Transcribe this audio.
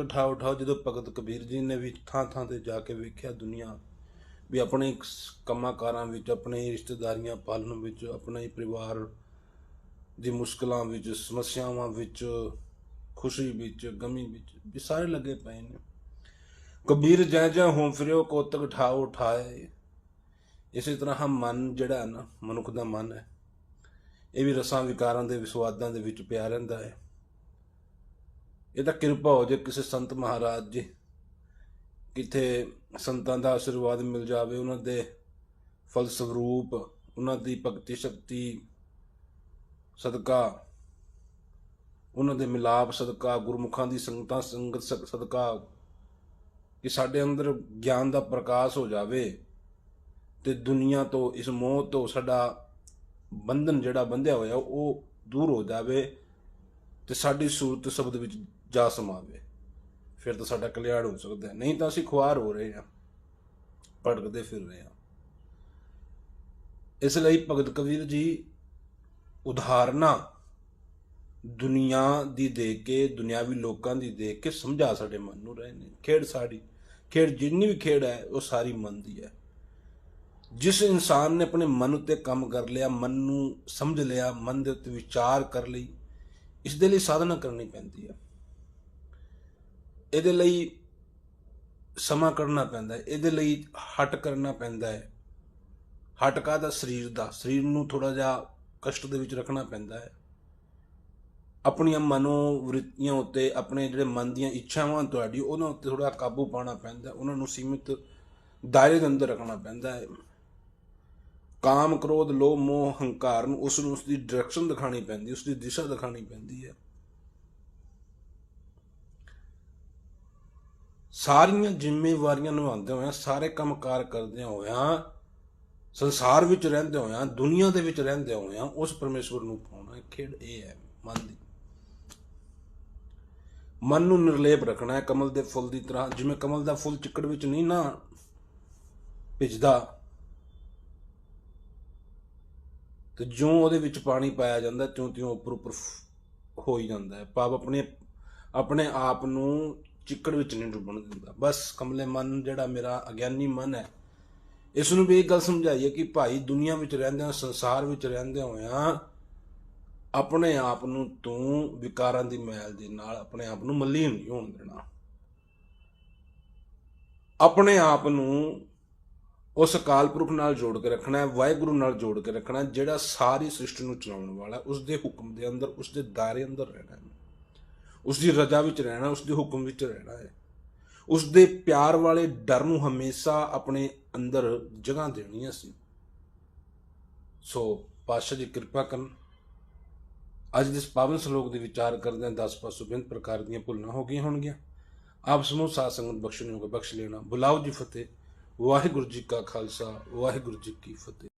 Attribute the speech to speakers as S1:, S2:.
S1: ਉਠਾਓ ਉਠਾਓ, ਜਦੋਂ ਭਗਤ ਕਬੀਰ ਜੀ ਨੇ ਵੀ ਥਾਂ ਥਾਂ ਤੇ ਜਾ ਕੇ ਵੇਖਿਆ ਦੁਨੀਆ, ਵੀ ਆਪਣੇ ਸ- ਕੰਮਾਂ ਕਾਰਾਂ ਵਿੱਚ, ਆਪਣੇ ਰਿਸ਼ਤੇਦਾਰੀਆਂ ਪਾਲਣ ਵਿੱਚ, ਆਪਣੇ ਪਰਿਵਾਰ ਦੀ ਮੁਸ਼ਕਲਾਂ ਵਿੱਚ, ਸਮੱਸਿਆਵਾਂ ਵਿੱਚ, ਖੁਸ਼ੀ ਵਿੱਚ, ਗਮੀ ਵਿੱਚ, ਵੀ ਸਾਰੇ ਲੱਗੇ ਪਏ ਨੇ। ਕਬੀਰ ਜੈ ਜੈ ਹੋਂ ਫਿਰਿਓ, ਕੋਤਕ ਠਾਉ ਉਠਾਏ। ਇਸੇ ਤਰ੍ਹਾਂ ਹਮ ਮਨ ਜਿਹੜਾ ਹੈ ਨਾ, ਮਨੁੱਖ ਦਾ ਮਨ ਹੈ, ਇਹ ਵੀ ਰਸਾਂ, ਵਿਕਾਰਾਂ ਦੇ, ਵਿਸਵਾਦਾਂ ਦੇ ਵਿੱਚ ਪਿਆ ਰਹਿੰਦਾ ਹੈ। ਇਹ ਤਾਂ ਕਿਰਪਾ ਹੋ ਜੇ ਕਿਸੇ ਸੰਤ ਮਹਾਰਾਜ ਜੀ ਕਿਤੇ ਸੰਤਾਂ ਦਾ ਆਸ਼ੀਰਵਾਦ ਮਿਲ ਜਾਵੇ, ਉਹਨਾਂ ਦੇ ਫਲਸਰੂਪ, ਉਹਨਾਂ ਦੀ ਭਗਤੀ ਸ਼ਕਤੀ, ਸਦਕਾ, ਉਹਨਾਂ ਦੇ ਮਿਲਾਪ ਸਦਕਾ, ਗੁਰਮੁਖਾਂ ਦੀ ਸੰਗਤਾਂ, ਸੰਗਤ ਸਦ- ਸਦਕਾ, ਕਿ ਸਾਡੇ ਅੰਦਰ ਗਿਆਨ ਦਾ ਪ੍ਰਕਾਸ਼ ਹੋ ਜਾਵੇ ਤੇ ਦੁਨੀਆ ਤੋਂ, ਇਸ ਮੋਹ ਤੋਂ ਸਾਡਾ ਬੰਧਨ ਜਿਹੜਾ ਬੰਧਿਆ ਹੋਇਆ ਉਹ ਦੂਰ ਹੋ ਜਾਵੇ ਤੇ ਸਾਡੀ ਸੂਰਤ ਸ਼ਬਦ ਵਿੱਚ ਜਾ ਸਮਾਵੇ। ਫਿਰ ਤਾਂ ਸਾਡਾ ਕਲਿਆਣ ਹੋ ਸਕਦਾ ਨਹੀਂ ਤਾਂ ਅਸੀਂ ਖੁਆਰ ਹੋ ਰਹੇ ਹਾਂ। ਭਟਕਦੇ ਫਿਰ ਰਹੇ ਹਾਂ। ਇਸ ਲਈ ਭਗਤ ਕਬੀਰ ਜੀ ਉਦਾਹਰਨਾਂ ਦੁਨੀਆ ਦੀ ਦੇਖ ਕੇ, ਦੁਨਿਆਵੀ ਲੋਕਾਂ ਦੀ ਦੇਖ ਕੇ ਸਮਝਾ ਸਾਡੇ ਮਨ ਨੂੰ ਰਹੇ ਨੇ। ਖੇਡ ਸਾਡੀ, ਖੇਡ ਜਿੰਨੀ ਵੀ ਖੇਡ ਹੈ, ਉਹ ਸਾਰੀ ਮਨ ਦੀ ਹੈ। ਜਿਸ ਇਨਸਾਨ ਨੇ ਆਪਣੇ ਮਨ ਉੱਤੇ ਕੰਮ ਕਰ ਲਿਆ, ਮਨ ਨੂੰ ਸਮਝ ਲਿਆ, ਮਨ ਦੇ ਉੱਤੇ ਵਿਚਾਰ ਕਰ ਲਈ, ਇਸ ਦੇ ਲਈ ਸਾਧਨਾ ਕਰਨੀ ਪੈਂਦੀ ਹੈ। ਇਹਦੇ ਲਈ ਸਮਾਂ ਕੱਢਣਾ ਪੈਂਦਾ ਹੈ, ਇਹਦੇ ਲਈ ਹਟ ਕਰਨਾ ਪੈਂਦਾ ਹੈ। ਹਟਕਾ ਦਾ ਸਰੀਰ ਦਾ। ਸਰੀਰ ਨੂੰ ਥੋੜਾ ਜਿਹਾ ਕਸ਼ਟ ਦੇ ਵਿੱਚ ਰੱਖਣਾ ਪੈਂਦਾ ਹੈ। ਆਪਣੀਆਂ ਮਨੋਵ੍ਰਿਤੀਆਂ ਉੱਤੇ, ਆਪਣੇ ਜਿਹੜੇ ਮਨ ਦੀਆਂ ਇੱਛਾਵਾਂ ਤੁਹਾਡੀ, ਉਹਨਾਂ ਉੱਤੇ ਥੋੜਾ ਕਾਬੂ ਪਾਉਣਾ ਪੈਂਦਾ ਉਹਨਾਂ ਨੂੰ ਸੀਮਿਤ ਦਾਇਰੇ ਦੇ ਅੰਦਰ ਰੱਖਣਾ ਪੈਂਦਾ ਹੈ। ਕਾਮ, ਕ੍ਰੋਧ, ਲੋਭ, ਮੋਹ, ਹੰਕਾਰ ਨੂੰ ਉਸ ਨੂੰ ਉਸ ਦੀ ਡਾਇਰੈਕਸ਼ਨ ਦਿਖਾਣੀ ਪੈਂਦੀ ਉਸ ਦੀ ਦਿਸ਼ਾ ਦਿਖਾਣੀ ਪੈਂਦੀ ਹੈ। ਸਾਰੀਆਂ ਜ਼ਿੰਮੇਵਾਰੀਆਂ ਨਿਭਾਉਂਦੇ ਹੋਇਆਂ, ਸਾਰੇ ਕੰਮਕਾਰ ਕਰਦੇ ਹੋਇਆਂ, ਸੰਸਾਰ ਵਿੱਚ ਰਹਿੰਦੇ ਹੋਇਆਂ, ਦੁਨੀਆ ਦੇ ਵਿੱਚ ਰਹਿੰਦੇ ਹੋਇਆਂ, ਉਸ ਪਰਮੇਸ਼ਵਰ ਨੂੰ ਪਾਉਣਾ ਇਹ ਖੇਡ ਇਹ ਹੈ, ਮਨ ਦੀ। ਮਨ ਨੂੰ ਨਿਰਲੇਪ ਰੱਖਣਾ ਹੈ, ਕਮਲ ਦੇ ਫੁੱਲ ਦੀ ਤਰ੍ਹਾਂ, ਜਿਵੇਂ ਕਮਲ ਦਾ ਫੁੱਲ ਚਿੱਕੜ ਵਿੱਚ ਨਹੀਂ ਨਾ ਭਿੱਜਦਾ, ਤੇ ਜਿਉਂ ਉਹਦੇ ਵਿੱਚ ਪਾਣੀ ਪਾਇਆ ਜਾਂਦਾ ਤਿਉਂ ਤਿਉਂ ਉੱਪਰ ਉੱਪਰ ਹੋ ਹੀ ਜਾਂਦਾ ਹੈ। ਪਾਪ ਆਪਣੇ ਆਪਣੇ ਆਪ ਨੂੰ ਚਿੱਕੜ ਵਿੱਚ ਨਹੀਂ ਡੁੱਬਣ ਦਿੰਦਾ। ਬਸ ਕਮਲੇ ਮਨ ਜਿਹੜਾ ਮੇਰਾ ਅਗਿਆਨੀ ਮਨ ਹੈ ਇਸ ਨੂੰ ਵੀ ਇਹ ਗੱਲ ਸਮਝਾਈਏ ਕਿ ਭਾਈ ਦੁਨੀਆ ਵਿੱਚ ਰਹਿੰਦਿਆਂ ਸੰਸਾਰ ਵਿੱਚ ਰਹਿੰਦਿਆਂ ਹੋਇਆਂ ਆਪਣੇ ਆਪ ਨੂੰ ਤੂੰ ਵਿਕਾਰਾਂ ਦੀ ਮੈਲ ਦੇ ਨਾਲ ਆਪਣੇ ਆਪ ਨੂੰ ਮਲੀਨ ਨਹੀਂ ਹੋਣ ਦੇਣਾ। ਆਪਣੇ ਆਪ ਨੂੰ ਉਸ ਅਕਾਲ ਪੁਰਖ ਨਾਲ ਜੋੜ ਕੇ ਰੱਖਣਾ ਹੈ ਵਾਹਿਗੁਰੂ ਨਾਲ ਜੋੜ ਕੇ ਰੱਖਣਾ ਜਿਹੜਾ ਸਾਰੀ ਸ੍ਰਿਸ਼ਟੀ ਨੂੰ ਚਲਾਉਣ ਵਾਲਾ ਹੈ, ਉਸ ਦੇ ਹੁਕਮ ਦੇ ਅੰਦਰ ਉਸ ਦੇ ਦਾਇਰੇ ਅੰਦਰ ਰਹਿਣਾ ਹੈ। ਉਸ ਦੀ ਰਜ਼ਾ ਵਿੱਚ ਰਹਿਣਾ ਉਸ ਦੇ ਹੁਕਮ ਵਿੱਚ ਰਹਿਣਾ ਹੈ। ਉਸ ਦੇ ਪਿਆਰ ਵਾਲੇ ਡਰ ਨੂੰ ਹਮੇਸ਼ਾ ਆਪਣੇ ਅੰਦਰ ਜਗ੍ਹਾ ਦੇਣੀ ਹੈ ਸੀ। ਸੋ ਪਾਤਸ਼ਾਹ ਜੀ ਕਿਰਪਾ ਕਰਨ। ਅੱਜ ਦੇ ਇਸ ਪਾਵਨ ਸ਼ਲੋਕ ਦੇ ਵਿਚਾਰ ਕਰਦੇ ਹਾਂ 10 ਪਾਸੋਂ ਬਿੰਦ ਪ੍ਰਕਾਰ ਦੀਆਂ ਭੁੱਲਾਂ ਹੋ ਗਈਆਂ ਹੋਣਗੀਆਂ। ਆਪ ਸਮੂਹ ਸਾਧ ਸੰਗਤ ਬਖਸ਼ਣ ਬਖਸ਼ ਲੈਣਾ। ਬੁਲਾਓ ਜੀ ਫਤਿਹ। ਵਾਹਿਗੁਰੂ ਜੀ ਕਾ ਖਾਲਸਾ, ਵਾਹਿਗੁਰੂ ਜੀ ਕੀ ਫਤਿਹ।